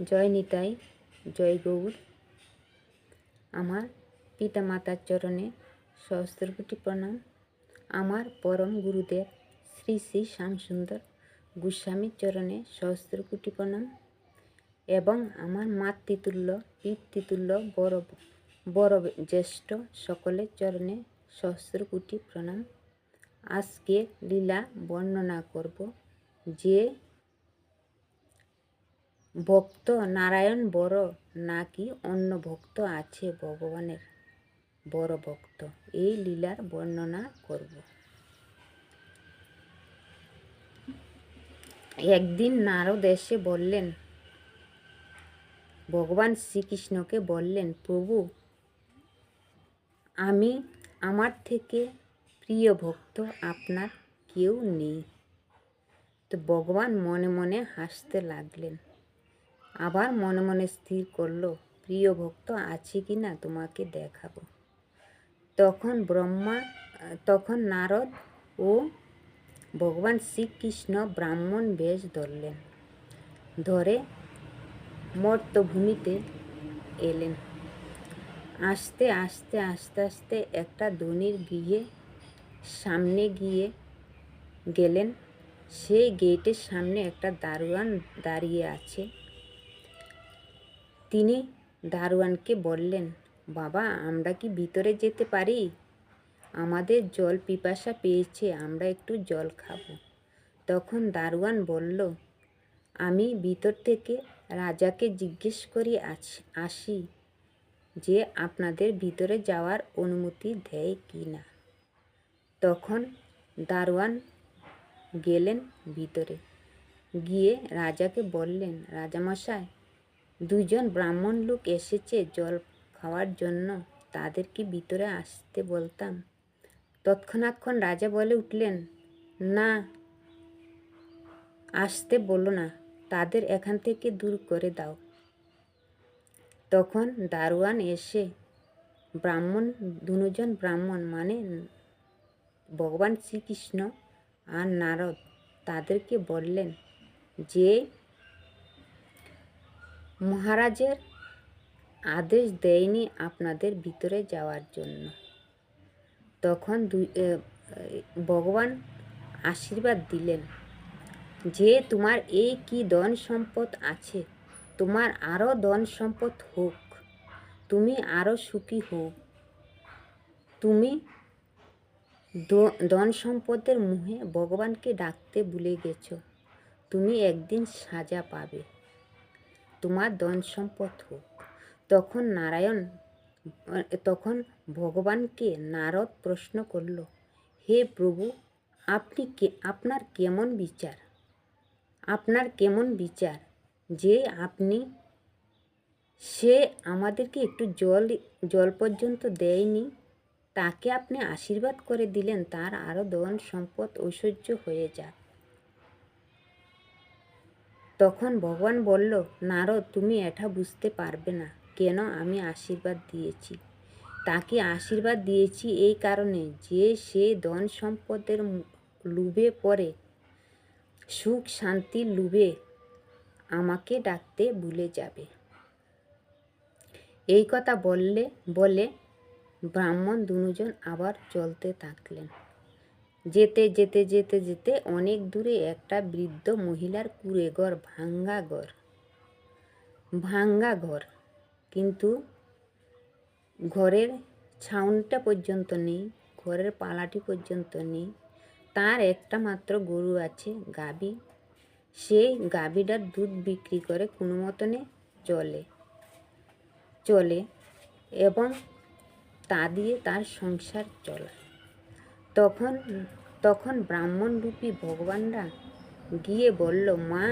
জয় নিতাই, জয় গৌর। আমার পিতা মাতার চরণে সহস্রকোটি প্রণাম। আমার পরম গুরুদেব শ্রী শ্রী শ্যামসুন্দর গোস্বামীর চরণে সহস্রকোটি প্রণাম। এবং আমার মাতৃতুল্য, পিতৃতুল্য, বড় বড় জ্যেষ্ঠ সকলের চরণে সহস্রকোটি প্রণাম। আজকে লীলা বর্ণনা করব যে ভক্ত নারায়ণ বড় নাকি অন্য ভক্ত আছে ভগবানের? বড় ভক্ত, এই লীলার বর্ণনা করব। একদিন নারদ এসে বললেন, ভগবান শ্রীকৃষ্ণকে বললেন, প্রভু, আমি আমার থেকে প্রিয় ভক্ত আপনার কেউ নেই। তো ভগবান মনে মনে হাসতে লাগলেন। আবার মনে মনে স্থির করল, প্রিয় ভক্ত, আছে কি না? তোমাকে দেখাবো। তখন ব্রহ্মা, তখন নারদ ও ভগবান শ্রীকৃষ্ণ ব্রাহ্মণ বেশ ধরলেন, ধরে মর্তভূমিতে এলেন। আস্তে আস্তে আস্তে আস্তে একটা ধনির গৃহে, সামনে গিয়ে গেলেন। সেই গেটের সামনে একটা দারোয়ান দাঁড়িয়ে আছে। তিনি দারোয়ানকে বললেন, বাবা, আমরা কি ভিতরে যেতে পারি? আমাদের জল পিপাসা পেয়েছে, আমরা একটু জল খাব। তখন দারোয়ান বলল, আমি ভিতর থেকে রাজাকে জিজ্ঞেস করি আসি যে আপনাদের ভিতরে যাওয়ার অনুমতি দেয় কি না? তখন দারোয়ান গেলেন ভিতরে। গিয়ে রাজাকে বললেন, রাজামশাই দুজন ব্রাহ্মণ লোক এসেছে জল খাওয়ার জন্য। তাদের কি ভিতরে আসতে বলতাম। তৎক্ষণাৎক্ষণ রাজা বলে উঠলেন, না, আসতে বলো না। তাদের এখান থেকে দূর করে দাও। তখন দারোয়ান এসে, ব্রাহ্মণ, দুজন ব্রাহ্মণ মানে ভগবান শ্রীকৃষ্ণ আর নারদ তাদেরকে বললেন যে মহারাজের আদেশ দেয়নি আপনাদের ভিতরে যাওয়ার জন্য। তখন দুই ভগবান আশীর্বাদ দিলেন, যে তোমার এই কি ধন সম্পদ আছে, তোমার আরও ধন সম্পদ হোক, তুমি আরও সুখী হোক। তুমি ধন সম্পদের মুহে ভগবানকে ডাকতে ভুলে গেছ, তুমি একদিন সাজা পাবে। তোমার ধন সম্পদ হোক। তখন নারায়ণ, তখন ভগবানকে নারদ প্রশ্ন করল, হে প্রভু, আপনি কে, আপনার কেমন বিচার? আপনার কেমন বিচার যে আপনি, সে আমাদেরকে একটু জল জল পর্যন্ত দেয়নি? তাকে আপনি আশীর্বাদ করে দিলেন, তার আরও ধন সম্পদ ঐশ্বর্য হয়ে যাক। তখন ভগবান বলল, নারদ, তুমি এটা বুঝতে পারবে না। কেন আমি আশীর্বাদ দিয়েছি? তাকে আশীর্বাদ দিয়েছি এই কারণে যে সে ধন সম্পদের লুভে পড়ে। সুখ শান্তির লুভে আমাকে ডাকতে ভুলে যাবে। এই কথা বললে, বলে ব্রাহ্মণ দুজন আবার চলতে থাকলেন। যেতে যেতে যেতে যেতে অনেক দূরে একটা বৃদ্ধ মহিলার কুড়ে ঘর ভাঙ্গা ঘর ভাঙ্গা ঘর। কিন্তু ঘরের ছাউনটা পর্যন্ত নেই, ঘরের পালাটি পর্যন্ত নেই। তার একটা মাত্র গরু আছে গাবি সেই গাবিটার দুধ বিক্রি করে কোনো মতনে চলে চলে এবং তা দিয়ে তার সংসার চলায় তখন তখন ব্রাহ্মণ রূপী ভগবানরা গিয়ে বলল, মা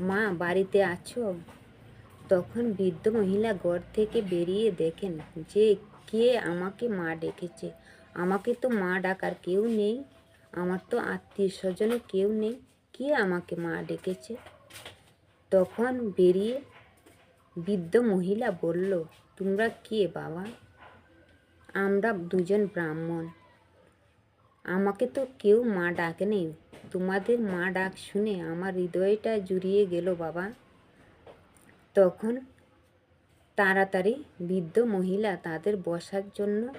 মা, বাড়িতে আছো? তখন বৃদ্ধ মহিলা ঘর থেকে বেরিয়ে দেখেন যে কে আমাকে মা ডেকেছে। আমাকে তো মা ডাকার কেউ নেই, আমার তো আত্মীয় স্বজনে কেউ নেই, কে আমাকে মা ডেকেছে? তখন বেরিয়ে বৃদ্ধ মহিলা বলল, তোমরা কে বাবা? আমরা দুজন ব্রাহ্মণ। আমাকে তো কেউ মা ডাকে নেই তোমাদের মা ডাক শুনে আমার হৃদয়টা জুড়িয়ে গেল বাবা। তখন তাড়াতাড়ি বৃদ্ধ মহিলা তাদের বসার জন্য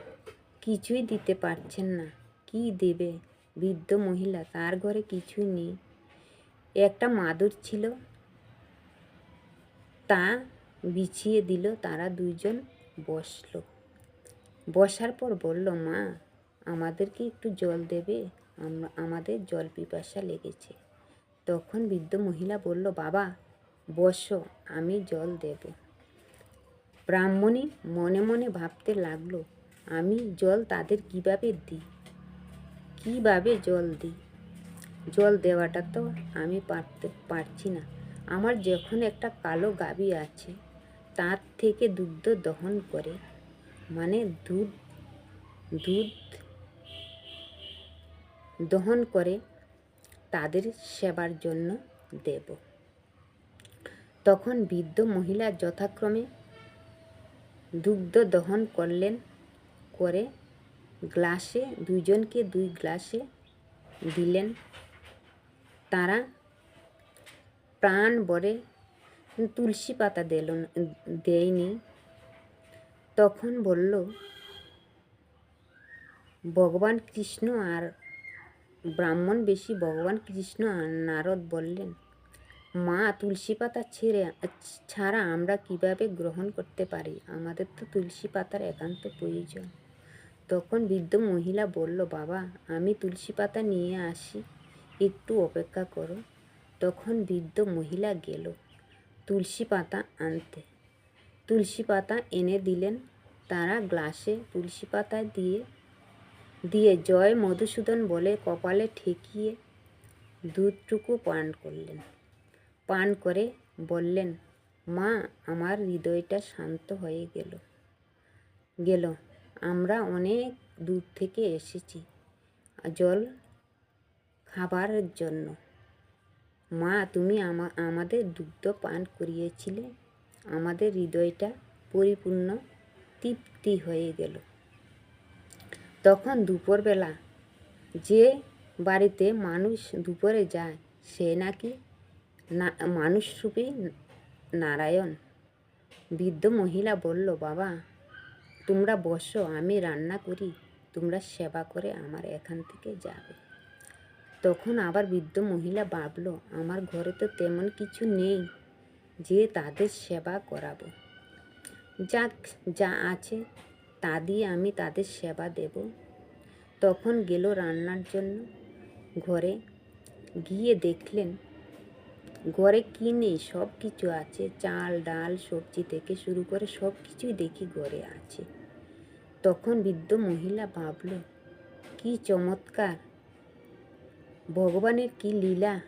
কিছুই দিতে পারছেন না। কি দেবে বৃদ্ধ মহিলা? তার ঘরে কিছুই নেই। একটা মাদুর ছিল, তা বিছিয়ে দিল। তারা দুইজন বসল। বসার পর বলল, মা আমাদেরকে একটু জল দেবে? আমাদের জল পিপাসা লেগেছে। তখন বৃদ্ধ মহিলা বলল, বাবা, বসো, আমি জল দেব। ব্রাহ্মণী মনে মনে ভাবতে লাগল, আমি জল তাদের কীভাবে দিই? কীভাবে জল দিই? জল দেওয়াটা তো আমি পারতে, পারছি না। আমার যখন একটা কালো গাবি আছে, তার থেকে দুগ্ধ দহন করে। মানে দুধ দুধ দহন করে তাদের সেবার জন্য দেব। তখন বৃদ্ধ মহিলা যথাক্রমে দুগ্ধ দহন করলেন করে গ্লাসে দুইজনকে দুই গ্লাসে দিলেন। তারা প্রাণ ভরে তুলসী পাতা দিল, দেয়নি। তখন বলল, ভগবান কৃষ্ণ আর ব্রাহ্মণ বেশি ভগবান কৃষ্ণ নারদ বললেন, মা, তুলসী পাতা ছেড়ে, ছাড়া আমরা কীভাবে গ্রহণ করতে পারি? আমাদের তো তুলসী পাতার একান্ত প্রয়োজন। তখন বৃদ্ধ মহিলা বলল, বাবা, আমি তুলসী পাতা নিয়ে আসি, একটু অপেক্ষা করো। তখন বৃদ্ধ মহিলা গেল, তুলসী পাতা আনতে। তুলসী পাতা এনে দিলেন, তারা গ্লাসে তুলসী পাতা দিয়ে দিয়ে জয় মধুসূদন বলে কপালে ঠেকিয়ে দুধটুকু পান করলেন। পান করে বললেন, মা, আমার হৃদয়টা শান্ত হয়ে গেল। গেল। আমরা অনেক দূর থেকে এসেছি জল খাবারের জন্য। মা, তুমি আমাদের দুগ্ধ পান করিয়েছিলে। আমাদের হৃদয়টা পরিপূর্ণ তৃপ্তি হয়ে গেল। তখন দুপুরবেলা যে বাড়িতে মানুষ দুপুরে যায়, সে নাকি না মানুষরূপী নারায়ণ। বৃদ্ধ মহিলা বলল, বাবা, তোমরা বসো, আমি রান্না করি, তোমরা সেবা করে আমার এখান থেকে যাবে। তখন আবার বৃদ্ধ মহিলা ভাবলো, আমার ঘরে তো তেমন কিছু নেই, যে তাদের সেবা করাবো। যাক, যা আছে তা দিয়ে আমি তাদের সেবা দেব। তখন গেল রান্নার জন্য। ঘরে গিয়ে দেখলেন, ঘরে কী নেই, সব কিছু আছে। চাল, ডাল, সবজি থেকে শুরু করে সব কিছুই দেখি ঘরে আছে। তখন বৃদ্ধ মহিলা ভাবল, কি চমৎকার! ভগবানের কি লীলা!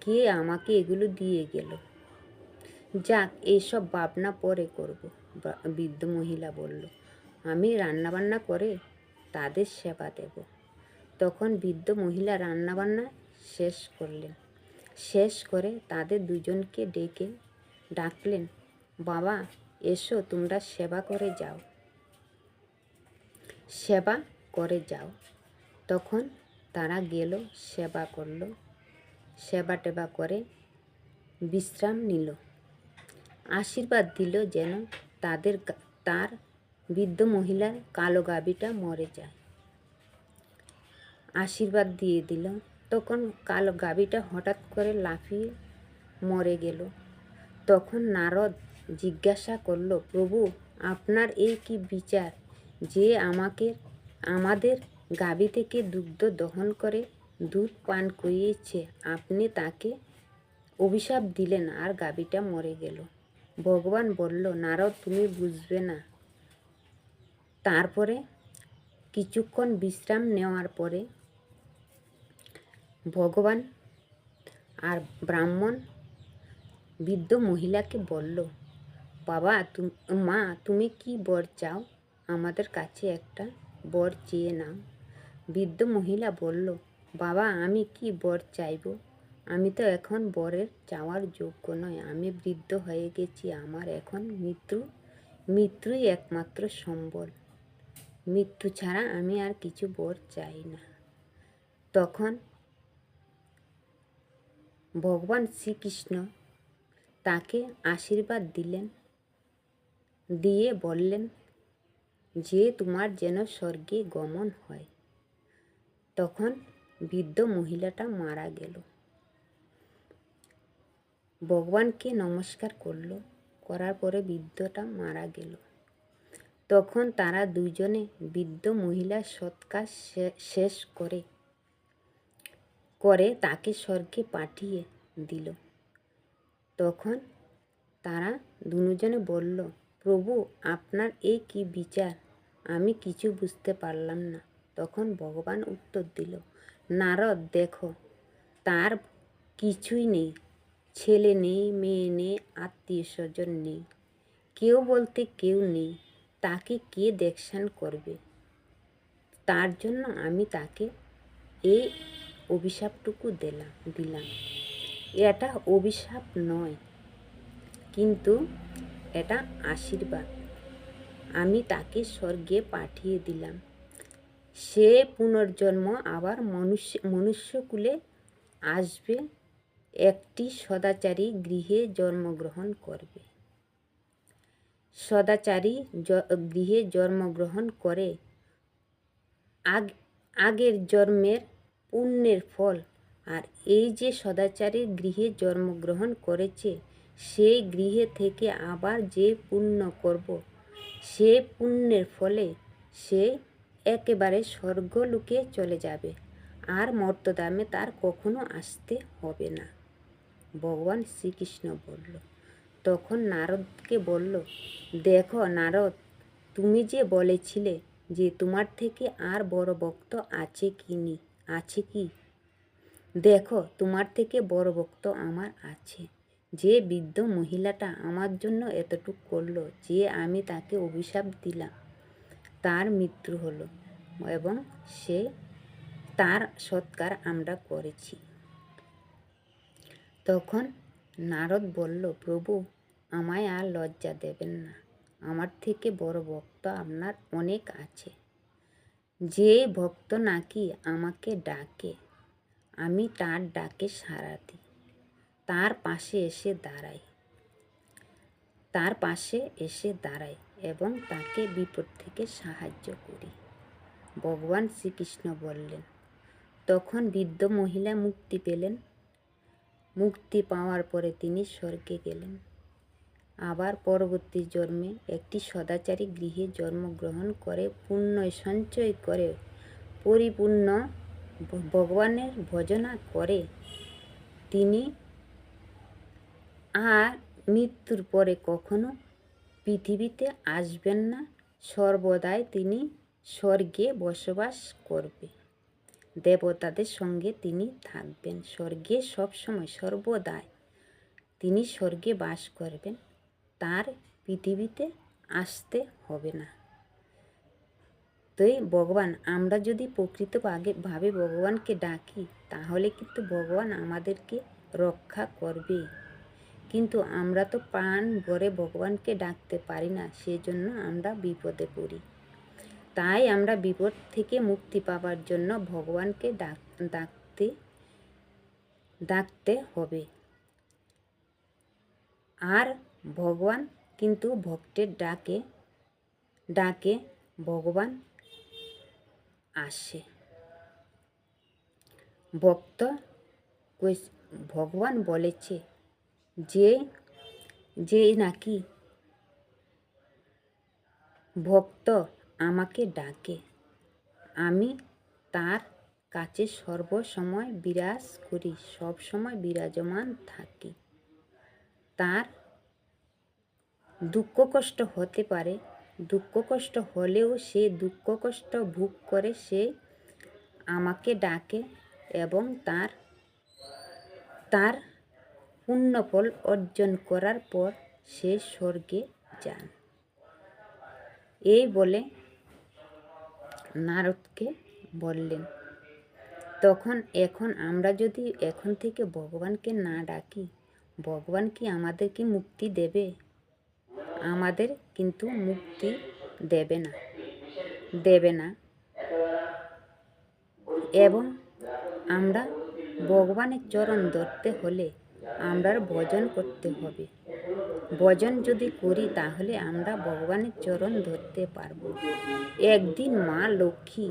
কে আমাকে এগুলো দিয়ে গেল? যাক এইসব ভাবনা পরে করব। বৃদ্ধ মহিলা বলল, আমি রান্নাবান্না করে তাদের সেবা দেব। তখন বৃদ্ধ মহিলা রান্নাবান্না শেষ করলেন। শেষ করে তাদের দুজনকে ডেকে ডাকলেন, বাবা, এসো, তোমরা সেবা করে যাও। সেবা করে যাও। তখন তারা গেল, সেবা করল, সেবা টেবা করে বিশ্রাম নিল। আশীর্বাদ দিল যেন তাদের তার বৃদ্ধ মহিলার কালো গাবিটা মরে যায়। আশীর্বাদ দিয়ে দিল। তখন কালো গাবিটা হঠাৎ করে লাফিয়ে মরে গেল। তখন নারদ জিজ্ঞাসা করল, প্রভু, আপনার এই কি বিচার যে আমাকে, আমাদের গাবি থেকে দুগ্ধ দহন করে দুধ পান করিয়েছে? আপনি তাকে অভিশাপ দিলেন আর গাবিটা মরে গেল। ভগবান বলল, নারদ, তুমি বুঝবে না। তারপরে কিছুক্ষণ বিশ্রাম নেওয়ার পরে ভগবান আর ব্রাহ্মণ বৃদ্ধ মহিলাকে বলল, বাবা মা, তুমি কি বর চাও? আমাদের কাছে একটা বর চেয়ে নাও। বৃদ্ধ মহিলা বলল, বাবা, আমি কি বর চাইব? আমি তো এখন বরের চাওয়ার যোগ্য নয় আমি বৃদ্ধ হয়ে গেছি, আমার এখন মৃত্যু, মৃত্যুই একমাত্র সম্বল। মৃত্যু ছাড়া আমি আর কিছু বর চাই না। তখন ভগবান শ্রীকৃষ্ণ তাকে আশীর্বাদ দিলেন, দিয়ে বললেন, যে তোমার যেন স্বর্গে গমন হয়। তখন বৃদ্ধ মহিলাটা মারা গেল। ভগবানকে নমস্কার করল। করার পরে বৃদ্ধটা মারা গেল। তখন তারা দুজনে বৃদ্ধ মহিলার সৎকার শেষ করে করে তাকে স্বর্গে পাঠিয়ে দিল। তখন তারা দুজনে বলল, প্রভু, আপনার এই কি বিচার? আমি কিছু বুঝতে পারলাম না। তখন ভগবান উত্তর দিল, নারদ, দেখো, তার কিছুই নেই। ছেলে নেই, মেয়ে নেই, আত্মীয় স্বজন নেই। কেউ বলতে কেউ নেই। তাকে কে দেখশান করবে? তার জন্য আমি তাকে এই অভিশাপটুকু দিলাম দিলাম। এটা অভিশাপ নয়, কিন্তু এটা আশীর্বাদ। আমি তাকে স্বর্গে পাঠিয়ে দিলাম। সে পুনর্জন্ম আবার মনুষ্য, মনুষ্যকুলে আসবে একটি সদাচারী গৃহে জন্মগ্রহণ করবে। সদাচারী গৃহে জন্মগ্রহণ করে। আগ, আগের জন্মের পুণ্যের ফল। আর এই যে সদাচারীর গৃহে জন্মগ্রহণ করেছে, সেই গৃহে থেকে আবার যে পুণ্য করব, সে পুণ্যের ফলে সে একেবারে স্বর্গলোকে চলে যাবে। আর মর্তদামে তার কখনো আসতে হবে না। ভগবান শ্রীকৃষ্ণ বলল। তখন নারদকে বলল, দেখো নারদ, তুমি যে বলেছিলে যে তোমার থেকে আর বড় ভক্ত আছে কি নি, আছে কি? দেখো, তোমার থেকে বড় ভক্ত আমার আছে। যে বৃদ্ধ মহিলাটা আমার জন্য এতটুক করল যে আমি তাকে অভিশাপ দিলাম, তার মৃত্যু হলো এবং সে, তার সৎকার আমরা করেছি। তখন নারদ বলল, প্রভু, আমায় আর লজ্জা দেবেন না। আমার থেকে বড় ভক্ত আপনার অনেক আছে। যে ভক্ত নাকি আমাকে ডাকে, আমি তার ডাকে সাড়া দিই। তার পাশে এসে দাঁড়াই। তার পাশে এসে দাঁড়াই এবং তাকে বিপদ থেকে সাহায্য করি। ভগবান শ্রীকৃষ্ণ বললেন। তখন বৃদ্ধ মহিলা মুক্তি পেলেন। মুক্তি পাওয়ার পরে তিনি স্বর্গে গেলেন। আবার পরবর্তী জন্মে একটি সদাচারী গৃহে জন্মগ্রহণ করে, পুণ্য সঞ্চয় করে, পরিপূর্ণ ভগবানের ভজনা করে। তিনি আর মৃত্যুর পরে কখনো পৃথিবীতে আসবেন না। সর্বদাই তিনি স্বর্গে বসবাস করবে। দেবতাদের সঙ্গে তিনি থাকবেন। স্বর্গে সবসময় সর্বদাই তিনি স্বর্গে বাস করবেন। তার পৃথিবীতে আসতে হবে না। তাই ভগবান, আমরা যদি প্রকৃত ভাবে ভগবানকে ডাকি, তাহলে কিন্তু ভগবান আমাদেরকে রক্ষা করবে কিন্তু আমরা তো প্রাণ ভরে ভগবানকে ডাকতে পারি না, সেজন্য আমরা বিপদে পড়ি। তাই আমরা বিপদ থেকে মুক্তি পাওয়ার জন্য ভগবানকে ডাক, ডাকতে ডাকতে হবে। আর ভগবান কিন্তু ভক্তের ডাকে ডাকে ভগবান আসে। ভক্ত ভগবান বলেছে যে যে নাকি ভক্ত আমাকে ডাকে। আমি তার কাছে সর্বসময় বিরাজ করি সব সময় বিরাজমান থাকি। তার দুঃখ কষ্ট হতে পারে, দুঃখ কষ্ট হলেও সে দুঃখ কষ্ট ভোগ করে, সে আমাকে ডাকে এবং তার তার পুণ্যফল অর্জন করার পর সে স্বর্গে যান। এই বলে নারদকে বললেন, তখন এখন আমরা যদি এখন থেকে ভগবানকে না ডাকি, ভগবান কি আমাদেরকে মুক্তি দেবে? আমাদের কিন্তু মুক্তি দেবে না দেবে না। এবং আমরা ভগবানের চরণ ধরতে হলে আমরা ভজন করতে হবে। ভজন যদি করি, তাহলে আমরা ভগবানের চরণ ধরতে পারব। একদিন মা লক্ষ্মী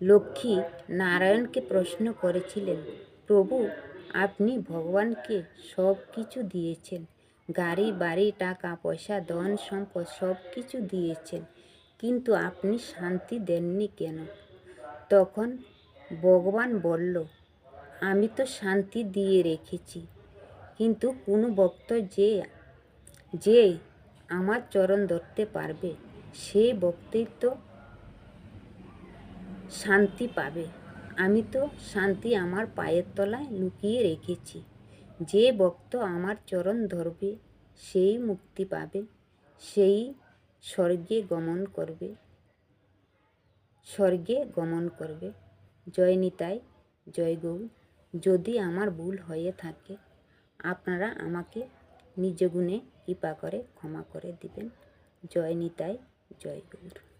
লক্ষ্মী নারায়ণকে প্রশ্ন করেছিলেন, প্রভু, আপনি ভগবানকে সব কিছু দিয়েছেন। গাড়ি, বাড়ি, টাকা, পয়সা, ধন, সম্পদ সব কিছু দিয়েছেন, কিন্তু আপনি শান্তি দেননি কেন? তখন ভগবান বলল, আমি তো শান্তি দিয়ে রেখেছি। কিন্তু কোনো ভক্ত যে যে আমার চরণ ধরতে পারবে, সে ভক্তই তো শান্তি পাবে। আমি তো শান্তি আমার পায়ের তলায় লুকিয়ে রেখেছি। যে ভক্ত আমার চরণ ধরবে, সেই মুক্তি পাবে, সেই স্বর্গে গমন করবে, স্বর্গে গমন করবে। জয় নিতাই, জয় গৌর। যদি আমার ভুল হয়ে থাকে আপনারা আমাকে নিজ গুণে কৃপা করে ক্ষমা করে দিবেন। জয় নিতাই জয় গৌর।